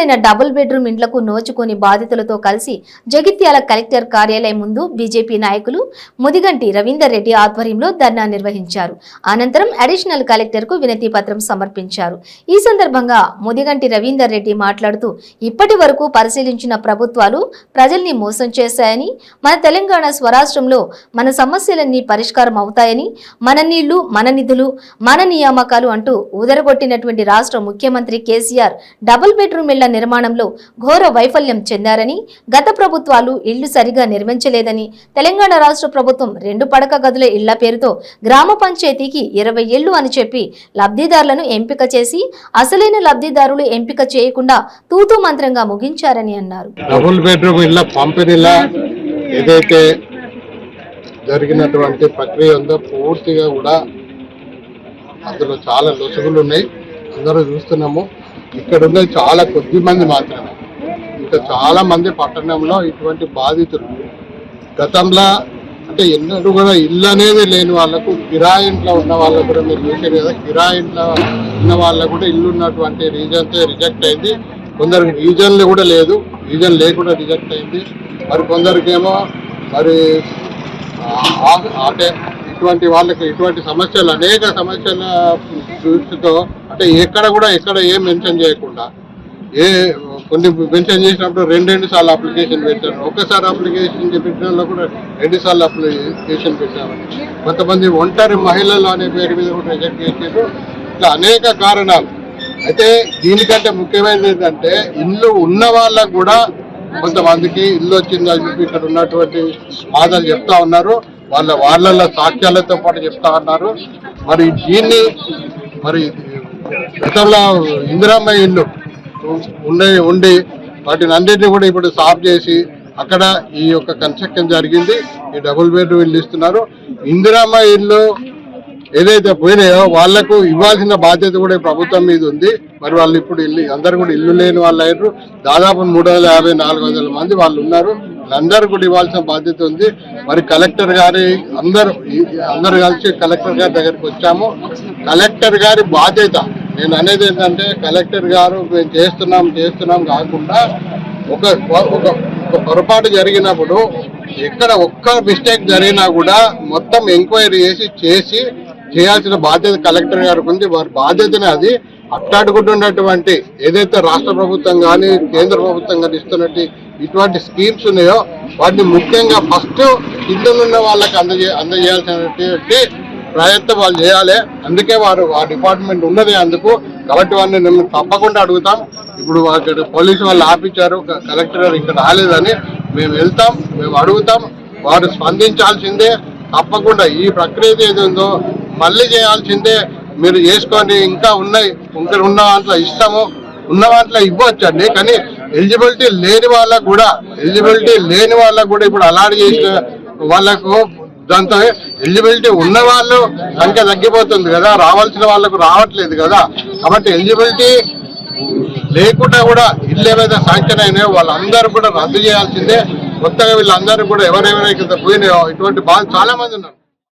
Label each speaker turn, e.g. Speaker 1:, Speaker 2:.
Speaker 1: అసలైన double bedroom ఇండ్లకు నోచుకొని బాధితులతో కలిసి జగిత్యాల కలెక్టర్ కార్యాలయం ముందు బీజేపీ నాయకులు ముదిగంటి రవీందర్ రెడ్డి ఆధ్వర్యంలో ధర్నా నిర్వహించారు. అనంతరం అడిషనల్ కలెక్టర్కు వినతి పత్రం సమర్పించారు. ఈ సందర్భంగా ముదిగంటి రవీందర్ రెడ్డి మాట్లాడుతూ ఇప్పటి వరకు పరిశీలించిన ప్రభుత్వాలు ప్రజల్ని మోసం చేశాయని మన తెలంగాణ స్వరాష్ట్రంలో మన సమస్యలన్నీ పరిష్కారం అవుతాయని మన నీళ్ళు మన నిధులు మన నియామకాలు అంటూ ఊదరగొట్టినటువంటి రాష్ట్ర ముఖ్యమంత్రి కేసీఆర్ డబుల్ బెడ్రూమ్ ఇళ్ళ నిర్మాణంలో ఘోర వైఫల్యం చెందారని గత ప్రభుత్వాలు ఇళ్ళు సరిగా నిర్మించలేదని తెలంగాణ రాష్ట్ర ప్రభుత్వం రెండు పడక గదుల ఇళ్ళ పేరుతో గ్రామ పంచాయతీకి ఇరవై ఏళ్ళు అని చెప్పి లబ్ధిదారులను ఎంపిక చేసి అసలైన లబ్ధిదారులు ఎంపిక చేయకుండా తూతూ మంత్రంగా ముగించారని అన్నారు.
Speaker 2: డబుల్ బెడ్రూమ్ పంపిణీలా ఏదైతే జరిగినటువంటి ప్రక్రియ ఉందో పూర్తిగా కూడా అందులో చాలా లొసుగులు ఉన్నాయి. అందరూ చూస్తున్నాము. ఇక్కడ ఉన్నది చాలా కొద్ది మంది మాత్రమే. ఇంకా చాలా మంది పట్టణంలో ఇటువంటి బాధితులు. గతంలో అంటే ఎన్నడూ కూడా ఇల్లు అనేది లేని వాళ్ళకు కిరాయింట్లో ఉన్న వాళ్ళకు కూడా మీరు చూసారు కదా కిరాయి ఇంట్లో ఉన్న వాళ్ళకు కూడా ఇల్లు ఉన్నటువంటి రీజన్తో రిజెక్ట్ అయింది. కొందరికి రీజన్లు కూడా లేదు. రీజన్ లేకుండా రిజెక్ట్ అయింది. మరి కొందరికేమో మరి అంటే ఇటువంటి వాళ్ళకి ఇటువంటి సమస్యలు అనేక సమస్యల దృష్టితో అంటే ఎక్కడ కూడా ఎక్కడ ఏం మెన్షన్ చేయకుండా ఏ కొన్ని మెన్షన్ చేసినప్పుడు రెండు రెండు సార్లు అప్లికేషన్ పెట్టారు. ఒకసారి అప్లికేషన్ పెట్టిన కూడా రెండు సార్లు అప్లికేషన్ పెట్టారు. కొంతమంది ఒంటరి మహిళలు అనే పేరు మీద కూడా రిజెక్ట్ చేశారు ఇట్లా అనేక కారణాలు. అయితే దీనికంటే ముఖ్యమైనది ఏంటంటే ఇల్లు ఉన్న వాళ్ళకు కూడా కొంతమందికి ఇల్లు వచ్చిందని చెప్పి ఇక్కడ ఉన్నటువంటి బాధలు చెప్తా ఉన్నారు. వాళ్ళ వాళ్ళ సాక్ష్యాలతో పాటు చెప్తా ఉన్నారు. మరి దీన్ని మరి గతంలో ఇందిరామ్మ ఇల్లు ఉండే ఉండి వాటిని అన్నింటినీ కూడా ఇప్పుడు సాఫ్ చేసి అక్కడ ఈ యొక్క కన్స్ట్రక్షన్ జరిగింది. ఈ డబుల్ బెడ్రూమ్ ఇల్లు ఇస్తున్నారు. ఇందిరామ్మ ఇల్లు ఏదైతే పోయినాయో వాళ్ళకు ఇవ్వాల్సిన బాధ్యత కూడా ప్రభుత్వం మీద ఉంది. మరి వాళ్ళు ఇప్పుడు ఇల్లు అందరు కూడా ఇల్లు లేని వాళ్ళు అయ్యారు. దాదాపు మూడు వందల యాభై నాలుగు వందల మంది వాళ్ళు ఉన్నారు. అందరూ కూడా ఇవ్వాల్సిన బాధ్యత ఉంది. మరి కలెక్టర్ గారి అందరూ అందరు కలిసి కలెక్టర్ గారి దగ్గరికి వచ్చాము. కలెక్టర్ గారి బాధ్యత నేను అనేది ఏంటంటే కలెక్టర్ గారు మేము చేస్తున్నాం చేస్తున్నాం కాకుండా ఒక ఒక ఒక పొరపాటు జరిగినప్పుడు ఎక్కడ ఒక్క మిస్టేక్ జరిగినా కూడా మొత్తం ఎంక్వైరీ చేసి చేసి చేయాల్సిన బాధ్యత కలెక్టర్ గారికి ఉంది. వారి బాధ్యతనే అది. అట్టాడుకుంటున్నటువంటి ఏదైతే రాష్ట్ర ప్రభుత్వం కానీ కేంద్ర ప్రభుత్వం కానీ ఇస్తున్నట్టు ఇటువంటి స్కీమ్స్ ఉన్నాయో వాటిని ముఖ్యంగా ఫస్ట్ కిందనున్న వాళ్ళకి అందజే అందజేయాల్సినటువంటి ప్రయత్నం వాళ్ళు చేయాలి. అందుకే వారు ఆ డిపార్ట్మెంట్ ఉన్నది అందుకు కాబట్టి వారిని మేము తప్పకుండా అడుగుతాం. ఇప్పుడు అక్కడ పోలీసు వాళ్ళు ఆపించారు కలెక్టర్ గారు ఇక్కడ రాలేదని మేము వెళ్తాం మేము అడుగుతాం. వారు స్పందించాల్సిందే. తప్పకుండా ఈ ప్రక్రియ ఏది ఉందో మళ్ళీ చేయాల్సిందే. మీరు చేసుకోండి ఇంకా ఉన్నాయి ఇంకా ఉన్న దాంట్లో ఇస్తాము. ఉన్న దాంట్లో ఇవ్వచ్చండి కానీ ఎలిజిబిలిటీ లేని వాళ్ళకు కూడా ఎలిజిబిలిటీ లేని వాళ్ళకు కూడా ఇప్పుడు అలాట్ చేసిన వాళ్ళకు దాంతో ఎలిజిబిలిటీ ఉన్న వాళ్ళు సంఖ్య తగ్గిపోతుంది కదా రావాల్సిన వాళ్ళకు రావట్లేదు కదా. కాబట్టి ఎలిజిబిలిటీ లేకుండా కూడా ఇల్లు ఏవైతే శాంక్షన్ అయినాయో వాళ్ళందరూ కూడా రద్దు చేయాల్సిందే. కొత్తగా వీళ్ళందరూ కూడా ఎవరెవరైతే పోయినాయో ఇటువంటి బాధ చాలా మంది ఉన్నారు.